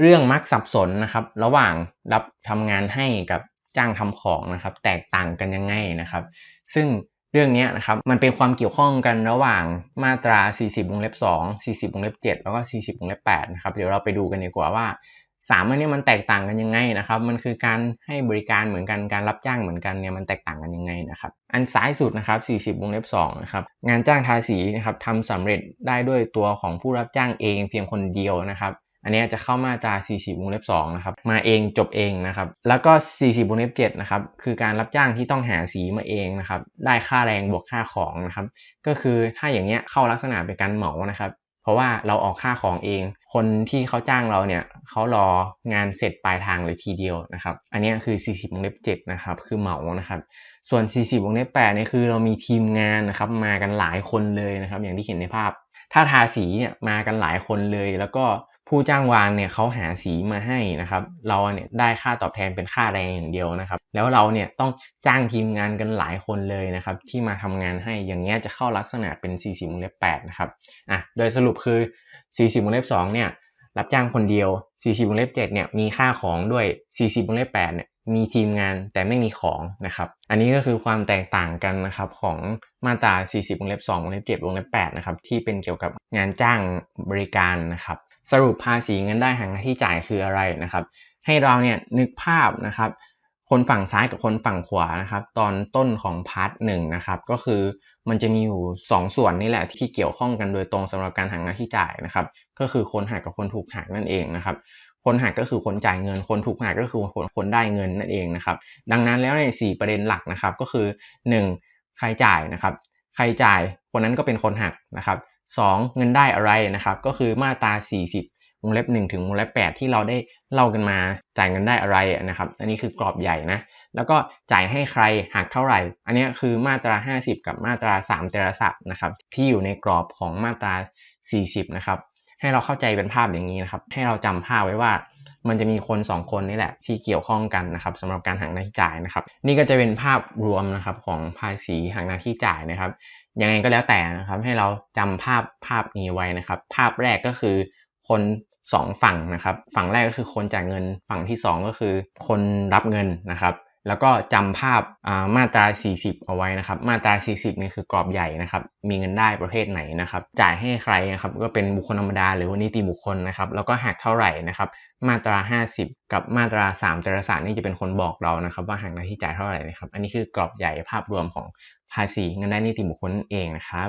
เรื่องมักสับสนนะครับ ระหว่างรับทำงานให้กับจ้างทำของนะครับ แตกต่างกันยังไงนะครับ ซึ่งเรื่องนี้นะครับมันเป็นความเกี่ยวข้องกันระหว่างมาตรา 40 วงเล็บ 2 40 วงเล็บ 7 แล้วก็ 40 วงเล็บ 8 นะครับ เดี๋ยวเราไปดูกันดีกว่าว่าสามอันนี้มันแตกต่างกันยังไงนะครับ มันคือการให้บริการเหมือนกัน การรับจ้างเหมือนกันเนี่ยมันแตกต่างกันยังไงนะครับ อันซ้ายสุดนะครับ 40 วงเล็บ 2 นะครับ งานจ้างทาสีนะครับทำสำเร็จได้ด้วยตัวของผู้รับจ้างเองเพียงคนเดียวนะครับ อันนี้จะเข้ามาตรา 40 วงเล็บ2นะครับ มาเองจบเองนะครับ แล้วก็ 40 วงเล็บ7นะครับ คือการรับจ้างที่ต้องหาสีมาเองนะครับ ได้ค่าแรงบวกค่าของนะครับ ก็คือถ้าอย่างเงี้ยเข้าลักษณะเป็นการเหมานะครับ เพราะว่าเราออกค่าของเอง คนที่เขาจ้างเราเนี่ยเขารองานเสร็จปลายทางเลยทีเดียวนะครับ อันนี้คือ 40 วงเล็บ7นะครับ คือเหมานะครับส่วน 40 วงเล็บ8เนี่ยคือเรามีทีมงานนะครับมากันหลายคนเลยนะครับ อย่างที่เห็นในภาพ ถ้าทาสีเนี่ยมากันหลายคนเลย แล้วก็ ผู้จ้างวานเนี่ยเขาหาสีมาให้นะครับ เราเนี่ยได้ค่าตอบแทนเป็นค่าแรงอย่างเดียวนะครับ แล้วเราเนี่ยต้องจ้างทีมงานกันหลายคนเลยนะครับ ที่มาทำงานให้อย่างเงี้ยจะเข้าลักษณะเป็น 40วงเล็บ8นะครับอะโดยสรุปคือ 40วงเล็บ2เนี่ยรับจ้างคนเดียว 40วงเล็บ7เนี่ยมีค่าของด้วย 40วงเล็บ8เนี่ยมีทีมงานแต่ไม่มีของนะครับ อันนี้ก็คือความแตกต่างกันนะครับของมาตรา 40วงเล็บ2วงเล็บ7วงเล็บ8นะครับที่เป็นเกี่ยวกับงานจ้างบริการนะครับ สรุปภาษีเงินได้หักหน้าที่จ่ายคืออะไรนะครับ ให้เราเนี่ยนึกภาพนะครับ คนฝั่งซ้ายกับคนฝั่งขวานะครับ ตอนต้นของพาร์ทหนึ่งนะครับ ก็คือมันจะมีอยู่ 2 ส่วนนี่แหละที่เกี่ยวข้องกันโดยตรงสำหรับการหักหน้าที่จ่ายนะครับ ก็คือคนหักกับคนถูกหักนั่นเองนะครับคนหักก็คือคนจ่ายเงิน คนถูกหักก็คือคนคนได้เงินนั่นเองนะครับ ดังนั้นแล้วใน4ประเด็นหลักนะครับก็คือ 1. ใครจ่ายนะครับ ใครจ่ายคนนั้นก็เป็นคนหักนะครับ 2. เงินได้อะไรนะครับก็คือมาตรา 40 วงเล็บ 1 ถึงวงเล็บ 8 ที่เราได้เล่ากันมาจ่ายเงินได้อะไรนะครับ อันนี้คือกรอบใหญ่นะแล้วก็จ่ายให้ใครหักเท่าไหร่ อันนี้คือมาตรา 50 กับมาตรา 3 เตระศัพท์นะครับที่อยู่ในกรอบของมาตรา 40 นะครับให้เราเข้าใจเป็นภาพอย่างนี้นะครับให้เราจำภาพไว้ว่า มันจะมีคน 2 คนนี่แหละที่เกี่ยวข้องกันนะครับสำหรับการหักหน้าที่จ่ายนะครับ นี่ก็จะเป็นภาพรวมนะครับของภาษีหักหน้าที่จ่ายนะครับยังไงก็แล้วแต่นะครับ ให้เราจำภาพภาพนี้ไว้นะครับ ภาพแรกก็คือคนสองฝั่งนะครับ ฝั่งแรกก็คือคนจ่ายเงินฝั่งที่ 2 ก็คือ คนรับเงินนะครับ แล้วก็จำภาพมาตรา 40 เอาไว้นะครับ มาตรา 40นี่คือกรอบใหญ่นะครับ มีเงินได้ประเภทไหนนะครับ จ่ายให้ใครนะครับ ก็เป็นบุคคลธรรมดาหรือว่านิติบุคคลนะครับ แล้วก็หักเท่าไหร่นะครับ มาตรา 50 กับมาตรา3เตระสารนี่จะเป็นคนบอกเรานะครับ ว่าหักหน้าที่จ่ายเท่าไหร่นะครับ อันนี้คือกรอบใหญ่ภาพรวมของภาษีเงินได้นิติบุคคลเองนะครับ